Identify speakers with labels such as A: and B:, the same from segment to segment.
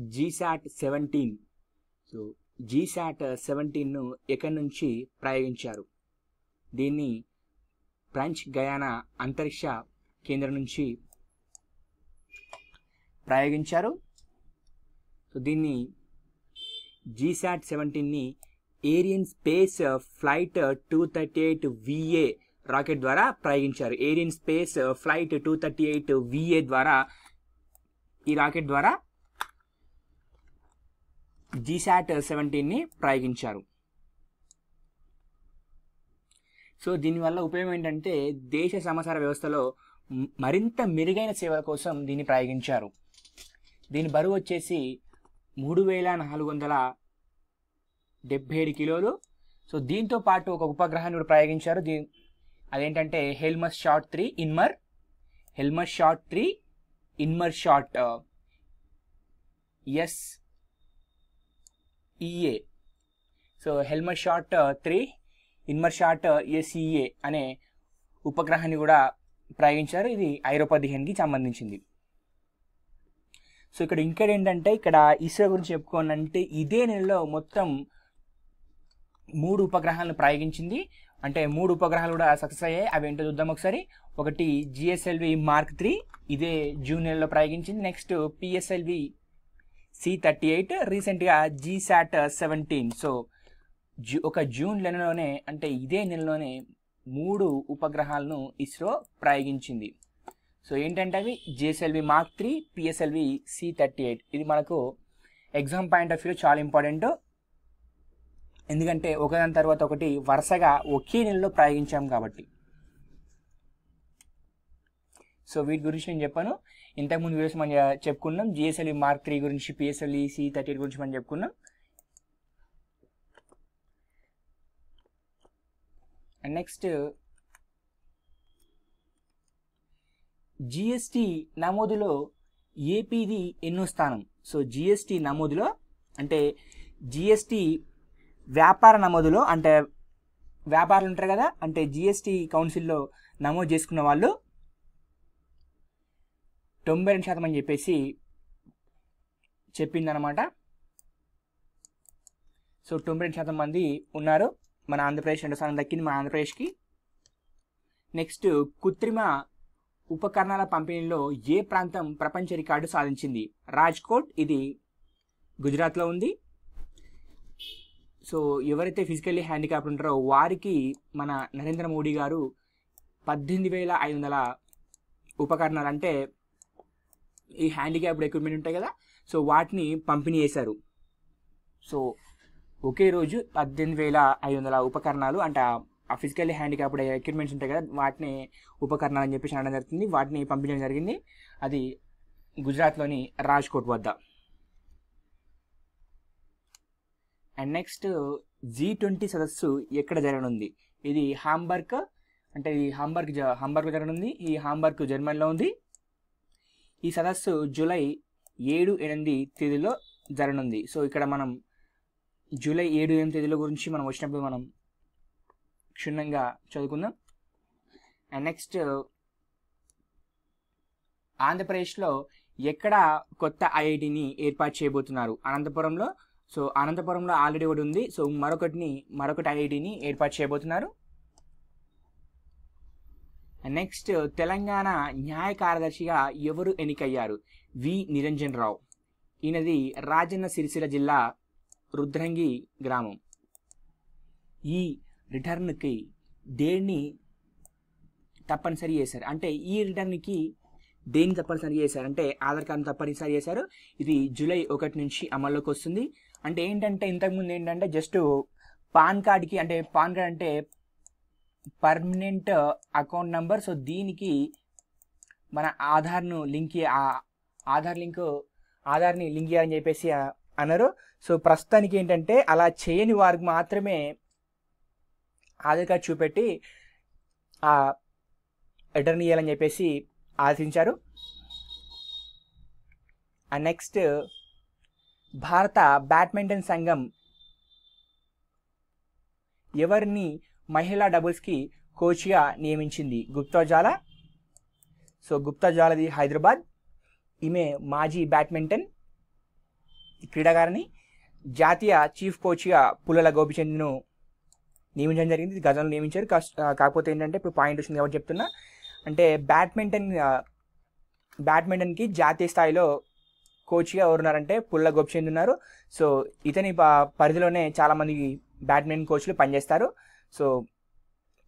A: GSAT seventeen so GSAT సెవెంటీన్ను ఎక్కడి నుంచి ప్రయోగించారు? దీన్ని ఫ్రెంచ్ గయానా అంతరిక్ష కేంద్రం నుంచి ప్రయోగించారు. సో దీన్ని GSAT సెవెంటీన్ని Ariane space flight two thirty eight VA rocket ద్వారా ప్రయోగించారు. Ariane space flight two thirty eight VA ద్వారా ఈ రాకెట్ ద్వారా జీశాట్ సెవెంటీన్ని uh, ప్రయోగించారు. సో దీనివల్ల ఉపయోగం ఏంటంటే దేశ సమాచార వ్యవస్థలో మరింత మెరుగైన సేవల కోసం దీన్ని ప్రయోగించారు. దీని బరువు వచ్చేసి మూడు వేల నాలుగు వందల డెబ్బై ఏడు కిలోలు. సో దీంతో పాటు ఒక ఉపగ్రహాన్ని కూడా ప్రయోగించారు. దీ అదేంటంటే Hellas sat three ఇన్మర్. Hellas sat three ఇన్మర్ short uh, S EA so హెల్మెట్ షాట్ త్రీ ఇన్మర్ షాట్ ఎస్ఈఏ అనే ఉపగ్రహాన్ని కూడా ప్రయోగించారు. ఇది ఐరోపా దిహన్కి సంబంధించింది. సో ఇక్కడ ఇంకోటి ఏంటంటే ఇక్కడ ఇస్రో గురించి చెప్పుకోనంటే ఇదే నెలలో మొత్తం మూడు ఉపగ్రహాలను ప్రయోగించింది. అంటే మూడు ఉపగ్రహాలు కూడా సక్సెస్ అయ్యాయి. అవి ఏంటో చూద్దాం ఒకసారి. ఒకటి జిఎస్ఎల్వి మార్క్ త్రీ ఇదే జూన్ నెలలో ప్రయోగించింది. Next PSLV C thirty eight రీసెంట్గా జీశాట్ సెవెంటీన్ సో జూ ఒక జూన్ నెలలోనే అంటే ఇదే నెలలోనే మూడు ఉపగ్రహాలను ఇస్రో ప్రయోగించింది. సో ఏంటంటే అవి? GSLV mark three PSLV C thirty eight ఇది మనకు ఎగ్జామ్ పాయింట్ ఆఫ్ వ్యూ చాలా ఇంపార్టెంట్ ఎందుకంటే ఒకదాని తర్వాత ఒకటి వరుసగా ఒకే నెలలో ప్రయోగించాం కాబట్టి. సో వీటి గురించి నేను చెప్పాను. ఇంతకుముందు వీడియోస్ మనం చెప్పుకున్నాం. జిఎస్ఎల్ఈ మార్క్ త్రీ గురించి పిఎస్ఎల్ఈ సి థర్టీ ఎయిట్ గురించి మనం చెప్పుకున్నాం. అండ్ నెక్స్ట్ జిఎస్టి నమోదులో ఏపీది ఎన్నో స్థానం. సో జిఎస్టి నమోదులో అంటే జిఎస్టి వ్యాపార నమోదులో అంటే వ్యాపారులు ఉంటారు కదా అంటే జిఎస్టి కౌన్సిల్లో నమోదు చేసుకున్న వాళ్ళు తొంభై రెండు శాతం అని చెప్పేసి చెప్పిందనమాట సో తొంభై రెండు శాతం మంది ఉన్నారు మన ఆంధ్రప్రదేశ్ రెండు స్థానం దక్కింది మన ఆంధ్రప్రదేశ్కి. నెక్స్ట్ కృత్రిమ ఉపకరణాల పంపిణీలో ఏ ప్రాంతం ప్రపంచ రికార్డు సాధించింది? రాజ్కోట్ ఇది గుజరాత్లో ఉంది. సో ఎవరైతే ఫిజికల్లీ హ్యాండిక్యాప్ ఉంటారో వారికి మన నరేంద్ర మోడీ గారు పద్దెనిమిది వేల ఐదు వందల ఉపకరణాలు అంటే ఈ హ్యాండిక్యాప్డ్ ఎక్విప్మెంట్ ఉంటాయి కదా సో వాటిని పంపిణీ చేశారు. సో ఒకే రోజు పద్దెనిమిది వేల ఐదు వందల ఉపకరణాలు అంటే ఆ ఫిజికల్లీ హ్యాండిక్యాప్డ్ ఎక్విప్మెంట్స్ ఉంటాయి కదా వాటిని ఉపకరణాలు అని చెప్పేసి అనడం జరుగుతుంది. వాటిని పంపించడం జరిగింది. అది గుజరాత్లోని రాజ్కోట్ వద్ద. అండ్ నెక్స్ట్ జీ ట్వంటీ సదస్సు ఎక్కడ జరగనుంది? ఇది హాంబర్గ్ అంటే ఈ హాంబర్గ్ హాంబర్గ్ జరగనుంది. ఈ హాంబర్గ్ జర్మనీలో ఉంది. ఈ సదస్సు జూలై ఏడు ఎనిమిది తేదీలో జరగనుంది. సో ఇక్కడ మనం జూలై ఏడు ఎనిమిది తేదీల గురించి మనం వచ్చినప్పుడు మనం క్షుణ్ణంగా చదువుకుందాం. అండ్ నెక్స్ట్ ఆంధ్రప్రదేశ్లో ఎక్కడ కొత్త ఐఐటిని ఏర్పాటు చేయబోతున్నారు? అనంతపురంలో. సో అనంతపురంలో ఆల్రెడీ ఒకటి ఉంది. సో మరొకటిని మరొకటి ఐఐటిని ఏర్పాటు చేయబోతున్నారు. నెక్స్ట్ తెలంగాణ న్యాయ కార్యదర్శిగా ఎవరు ఎన్నికయ్యారు? వి. నిరంజన్ రావు ఈయనది రాజన్న సిరిసిల్ల జిల్లా రుద్రంగి గ్రామం. ఈ రిటర్న్కి దేన్ని తప్పనిసరి చేశారు? అంటే ఈ రిటర్న్కి దేన్ని తప్పనిసరి చేశారు? అంటే ఆధార్ కార్డు తప్పనిసరి చేశారు. ఇది జూలై ఒకటి నుంచి అమల్లోకి వస్తుంది. అంటే ఏంటంటే ఇంతకుముందు ఏంటంటే జస్ట్ పాన్ కార్డ్కి అంటే పాన్ కార్డ్ అంటే పర్మనెంట్ అకౌంట్ నెంబర్ సో దీనికి మన ఆధార్ను లింక్ ఆ ఆధార్ లింక్ ఆధార్ని లింక్ చేయాలని చెప్పేసి అన్నారు సో ప్రస్తుతానికి ఏంటంటే అలా చేయని వారికి మాత్రమే ఆధార్ కార్డ్ చూపెట్టి ఆ రిటర్న్ ఇవ్వాలని చెప్పేసి ఆశించారు. నెక్స్ట్ భారత బ్యాడ్మింటన్ సంఘం ఎవరిని మహిళా డబుల్స్కి కోచ్గా నియమించింది గుప్తాజాల సో గుప్తాజాలది హైదరాబాద్. ఈమె మాజీ బ్యాడ్మింటన్ క్రీడాకారిణి. జాతీయ చీఫ్ కోచ్గా పుల్లల గోపిచంద్ను నియమించడం జరిగింది. ఇది గతంలో నియమించారు. కాకపోతే ఏంటంటే ఇప్పుడు పాయింట్ వచ్చింది కాబట్టి చెప్తున్నా. అంటే బ్యాడ్మింటన్ బ్యాడ్మింటన్కి జాతీయ స్థాయిలో కోచ్గా ఎవరున్నారంటే పుల్ల గోపిచంద్ ఉన్నారు సో ఇతని ప- పరిధిలోనే చాలామంది బ్యాడ్మింటన్ కోచ్లు పనిచేస్తారు. సో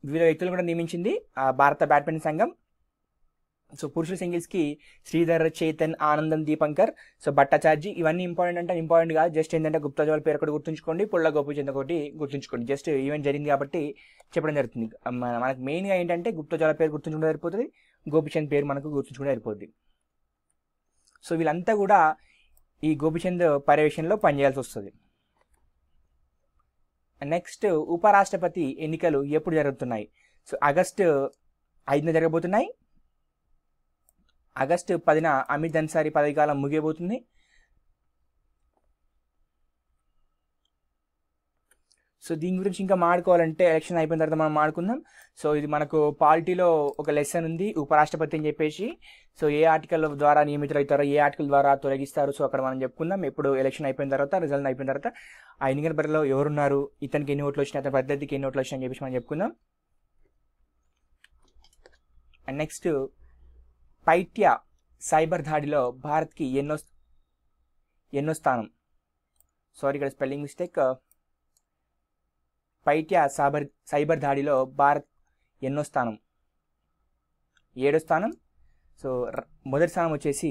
A: వివిధ వ్యక్తులు కూడా నియమించింది ఆ, భారత బ్యాడ్మింటన్ సంఘం. సో పురుషుల సింగిల్స్కి శ్రీధర్ చేతన్ ఆనందం దీపంకర్ సో భట్టాచార్జీ ఇవన్నీ ఇంపార్టెంట్ అంటే ఇంపార్టెంట్ కాదు. జస్ట్ ఏంటంటే గుప్తా జవాల్ పేరు ఒకటి గుర్తుంచుకోండి పుల్ల గోపీచంద్ ఒకటి గుర్తుంచుకోండి. జస్ట్ ఈవెంట్ జరిగింది కాబట్టి చెప్పడం జరుగుతుంది. మన- మనకు మెయిన్గా ఏంటంటే గుప్తా జవాల్ పేరు గుర్తుంచుకుంటే సరిపోతుంది గోపిచంద్ పేరు మనకు గుర్తుంచుకుంటే సరిపోతుంది సో వీళ్ళంతా కూడా ఈ గోపిచంద్ పర్యవేక్షణలో పనిచేయాల్సి వస్తుంది. నెక్స్ట్ ఉపరాష్ట్రపతి ఎన్నికలు ఎప్పుడు జరుగుతున్నాయి? సో ఆగస్టు ఐదున జరగబోతున్నాయి. ఆగస్టు పదిన అమిత్ అన్సారీ పదవి కాలం ముగియబోతుంది. సో దీని గురించి ఇంకా మాడుకోవాలంటే ఎలక్షన్ అయిపోయిన తర్వాత మనం మాడుకుందాం. సో ఇది మనకు పాలిటీలో ఒక లెసన్ ఉంది ఉపరాష్ట్రపతి అని చెప్పేసి. సో ఏ ఆర్టికల్ ద్వారా నియమితులు అవుతారో ఏ ఆర్టికల్ ద్వారా తొలగిస్తారు సో అక్కడ మనం చెప్పుకుందాం. ఎప్పుడు ఎలక్షన్ అయిపోయిన తర్వాత రిజల్ట్ అయిపోయిన తర్వాత. ఆ ఎన్నికల బరిలో ఎవరున్నారు ఇతనికి ఎన్ని ఓట్లు వచ్చినాయి అతని పద్ధతికి ఎన్ని ఓట్లు వచ్చినాయి అని చెప్పేసి మనం చెప్పుకుందాం. అండ్ నెక్స్ట్ పైట్య సైబర్ దాడిలో భారత్కి ఎన్నో ఎన్నో స్థానం. సారీ ఇక్కడ స్పెల్లింగ్ మిస్టేక్. పైట్యా సైబర్ సైబర్ దాడిలో భారత్ ఎన్నో స్థానం ఏడో స్థానం. సో మొదటి స్థానం వచ్చేసి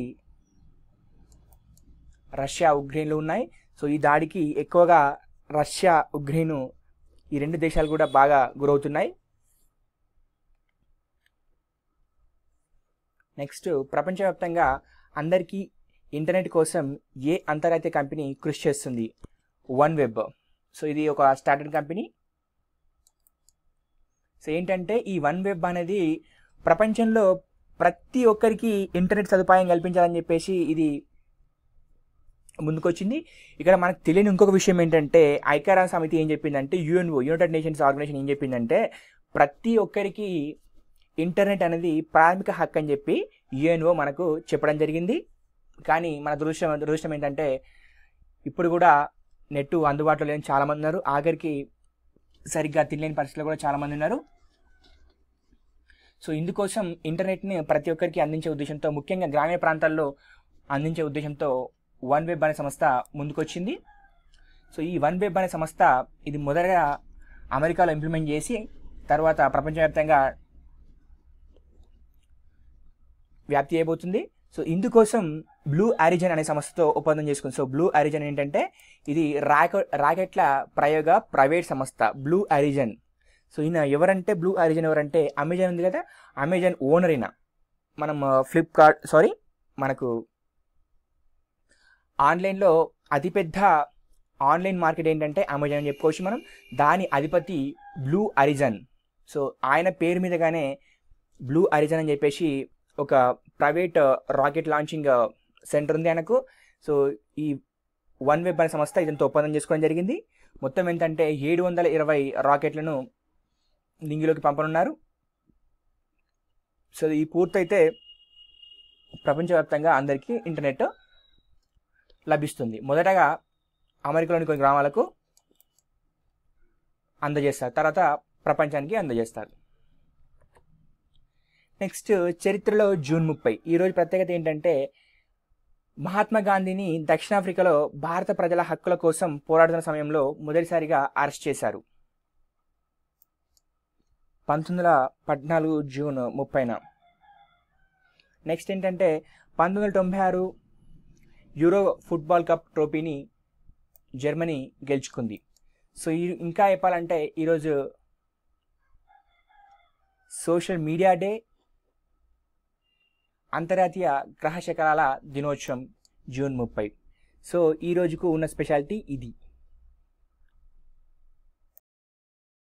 A: రష్యా ఉక్రెయిన్లు ఉన్నాయి. సో ఈ దాడికి ఎక్కువగా రష్యా ఉక్రెయిన్ ఈ రెండు దేశాలు కూడా బాగా గురవుతున్నాయి. నెక్స్ట్ ప్రపంచవ్యాప్తంగా అందరికీ ఇంటర్నెట్ కోసం ఏ అంతర్జాతీయ కంపెనీ కృషి చేస్తుంది? One web. సో ఇది ఒక స్టార్టప్ కంపెనీ. సో ఏంటంటే ఈ వన్ వెబ్ అనేది ప్రపంచంలో ప్రతి ఒక్కరికి ఇంటర్నెట్ సదుపాయం కల్పించాలని చెప్పేసి ఇది ముందుకొచ్చింది. ఇక్కడ మనకు తెలియని ఇంకొక విషయం ఏంటంటే ఐక్యరాజ్య సమితి ఏం చెప్పిందంటే యుఎన్ఓ యునైటెడ్ నేషన్స్ ఆర్గనైజేషన్ ఏం చెప్పిందంటే ప్రతి ఒక్కరికి ఇంటర్నెట్ అనేది ప్రాథమిక హక్కు అని చెప్పి యుఎన్ఓ మనకు చెప్పడం జరిగింది. కానీ మన దురదృష్టం దురదృష్టం ఏంటంటే ఇప్పుడు కూడా నెట్ అందుబాటులో లేని చాలామంది ఉన్నారు. ఆఖరికి సరిగ్గా తినలేని పరిస్థితుల్లో కూడా చాలామంది ఉన్నారు. సో ఇందుకోసం ఇంటర్నెట్ని ప్రతి ఒక్కరికి అందించే ఉద్దేశంతో ముఖ్యంగా గ్రామీణ ప్రాంతాల్లో అందించే ఉద్దేశంతో వన్ వెబ్ అనే సంస్థ ముందుకొచ్చింది. సో ఈ వన్ వెబ్ అనే సంస్థ ఇది మొదటగా అమెరికాలో ఇంప్లిమెంట్ చేసి తర్వాత ప్రపంచవ్యాప్తంగా వ్యాప్తి చేయబోతుంది. సో ఇందుకోసం బ్లూ ఆరిజన్ అనే సంస్థతో ఒప్పందం చేసుకుంది. సో బ్లూ ఆరిజన్ ఏంటంటే ఇది రాకె రాకెట్ల ప్రయోగ ప్రైవేట్ సంస్థ బ్లూ ఆరిజన్. సో ఈయన ఎవరంటే బ్లూ ఆరిజన్ ఎవరంటే అమెజాన్ ఉంది కదా అమెజాన్ ఓనర్ అయిన మనం ఫ్లిప్కార్ట్ సారీ మనకు ఆన్లైన్లో అతిపెద్ద ఆన్లైన్ మార్కెట్ ఏంటంటే అమెజాన్ అని చెప్పుకోవచ్చు మనం. దాని అధిపతి బ్లూ అరిజన్ సో ఆయన పేరు మీదగానే బ్లూ అరిజన్ అని చెప్పేసి ఒక ప్రైవేట్ రాకెట్ లాంచింగ్ సెంటర్ ఉంది ఆయనకు. సో ఈ వన్ వెబ్ అనే సంస్థ ఇదంతా ఒప్పందం చేసుకోవడం జరిగింది. మొత్తం ఏంటంటే ఏడు వందల ఇరవై రాకెట్లను నింగిలోకి పంపనున్నారు. సో ఈ పూర్తయితే ప్రపంచవ్యాప్తంగా అందరికీ ఇంటర్నెట్ లభిస్తుంది. మొదటగా అమెరికాలోని కొన్ని గ్రామాలకు అందజేస్తారు. తర్వాత ప్రపంచానికి అందజేస్తారు. నెక్స్ట్ చరిత్రలో జూన్ ముప్పై. ఈరోజు ప్రత్యేకత ఏంటంటే మహాత్మా గాంధీని దక్షిణాఫ్రికాలో భారత ప్రజల హక్కుల కోసం పోరాడుతున్న సమయంలో మొదటిసారిగా అరెస్ట్ చేశారు. పంతొమ్మిది వందల పద్నాలుగు జూన్ ముప్పైన. నెక్స్ట్ ఏంటంటే పంతొమ్మిది వందల తొంభై ఆరు యూరో ఫుట్బాల్ కప్ ట్రోఫీని జర్మనీ గెలుచుకుంది. సో ఈ ఇంకా చెప్పాలంటే ఈరోజు సోషల్ మీడియా డే అంతర్జాతీయ గ్రహ శకలాల దినోత్సవం జూన్ ముప్పై. సో ఈ రోజుకు ఉన్న స్పెషాలిటీ ఇది.